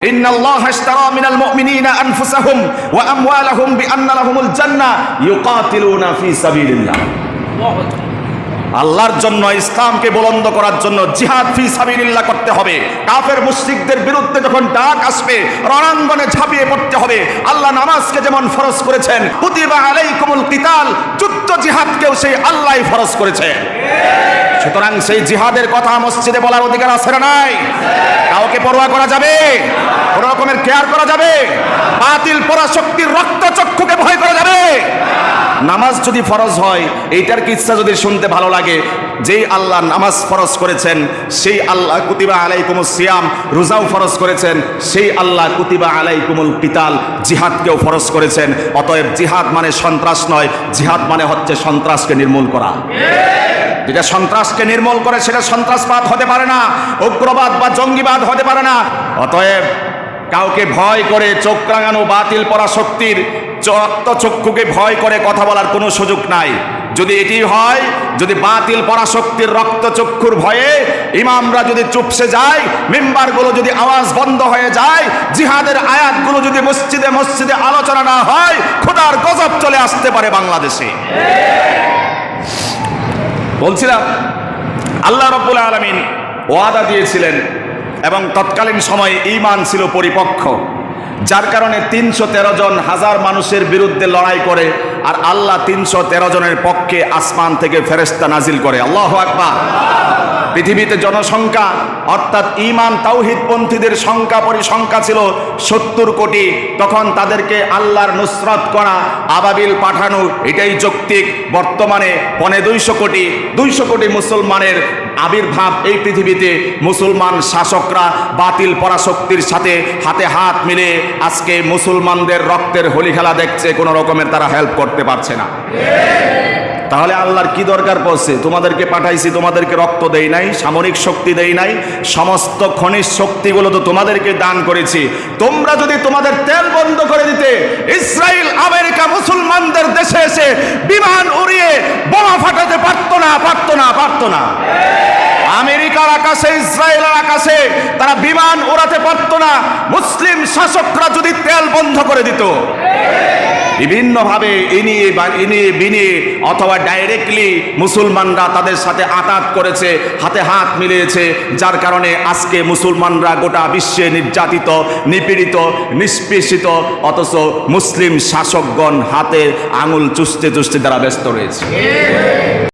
إن الله اشترى من المؤمنين أنفسهم وأموالهم بأن لهم الجنة يقاتلون في سبيل الله আল্লাহর জন্য ইসলামকে বুলন্দ করার জন্য জিহাদ ফি সাবিলিল্লাহ করতে হবে কাফের মুশরিকদের বিরুদ্ধে যখন ডাক আসবে রণাঙ্গনে ঝাঁপিয়ে পড়তে হবে আল্লাহ নামাজকে যেমন ফরজ করেছেন কুতিবা আলাইকুমুল কিতাল যুদ্ধ জিহাদকেও সেই আল্লাহ ফরজ করেছে। সুতরাং সেই জিহাদের কথা মসজিদে বলার অধিকার আছে না নাই? কাউকে পরোয়া করা যাবে? কোন রকমের কেয়ার করা যাবে? বাতিল পরাশক্তির রক্ত চক্ষুকে ভয় করা যাবে নামাজ যদি ফরজ হয়, এইটার কিচ্ছা যদি শুনতে ভালো লাগে? যেই আল্লাহ নামাজ ফরজ করেছেন, সেই আল্লাহ কুতিবা আলাইকুমুল সিয়াম, রোজাও ফরজ করেছেন, সেই আল্লাহ কুতিবা আলাইকুমুল পিতাল জিহাদকেও ফরজ করেছেন। অতএব জিহাদ মানে সন্ত্রাস নয়, জিহাদ মানে হচ্ছে সন্ত্রাসকে নির্মূল করা। যেটা সন্ত্রাসকে নির্মূল করে, সেটা সন্ত্রাসবাদ হতে পারে না, উগ্রবাদ বা জঙ্গিবাদ হতে পারে না। অতএব কাউকে ভয় করে চোখ রাঙানো বাতিল পরা শক্তির চক্ষুকে ভয় করে কথা বলার কোনো সুযোগ নাই। যদি এটি হয়, যদি বাতিল পরাশক্তির রক্ত চক্ষুর ভয়ে ইমামরা যদি চুপসে যায়, মেম্বারগুলো যদি আওয়াজ বন্ধ হয়ে যায়, জিহাদের আয়াতগুলো যদি মসজিদে মসজিদে আলোচনা না হয়, খোদার গজব চলে আসতে পারে বাংলাদেশে। বলছিলাম, আল্লাহ রব্বুল আলমিন ওয়াদা দিয়েছিলেন এবং তৎকালীন সময়ে ইমান ছিল পরিপক্ষ যার কারণে তিনশো তেরো জন হাজার মানুষের বিরুদ্ধে লড়াই করে আর আল্লাহ তিনশো তেরো জনের পক্ষে আসমান থেকে ফেরেস্তা নাজিল করে। আল্লাহ আকবার। পৃথিবীতে জনসংখ্যা, অর্থাৎ ইমান তাওহিদপন্থীদের সংখ্যা পরিসংখ্যা ছিল সত্তর কোটি। তখন তাদেরকে আল্লাহর নুসরত করা, আবাবিল পাঠানো, এটাই যৌক্তিক। বর্তমানে পনে দুইশো কোটি দুইশো কোটি মুসলমানের আবির্ভাব এই পৃথিবীতে। মুসলমান শাসকরা বাতিল পরাশক্তির সাথে হাতে হাত মিলে আজকে মুসলমানদের রক্তের হোলি খেলা দেখছে, কোনো রকমের তারা হেল্প করতে পারছে না। তাহলে আল্লাহর কি দরকার পড়ছে? তোমাদেরকে পাঠাইছি, তোমাদেরকে রক্ত দেই নাই, সামরিক শক্তি দেই নাই, সমস্ত খনিজ শক্তিগুলো তো তোমাদেরকে দান করেছি। তোমরা যদি তোমাদের তেল বন্ধ করে দিতে ইসরায়েল আমেরিকা, মুসলমানদের দেশে এসে বিমান উড়িয়ে বোমা ফাটাতে পারতো না পারতো না পারতো না। আকাশে ইসরায়েলের আকাশে, তারা বিমান ওড়াতে পারতো না। মুসলিম শাসকরা যদি তেল বন্ধ করে দিত। বিভিন্নভাবে ইনিয়ে বা ইনিয়ে বিনিয়ে অথবা ডাইরেক্টলি মুসলমানরা তাদের সাথে আঘাত করেছে, হাতে হাত মিলিয়েছে, যার কারণে আজকে মুসলমানরা গোটা বিশ্বে নির্যাতিত, নিপীড়িত, নিষ্পেষিত, অথচ মুসলিম শাসকগণ হাতে আঙুল চুষতে চুষতে তারা ব্যস্ত রয়েছে।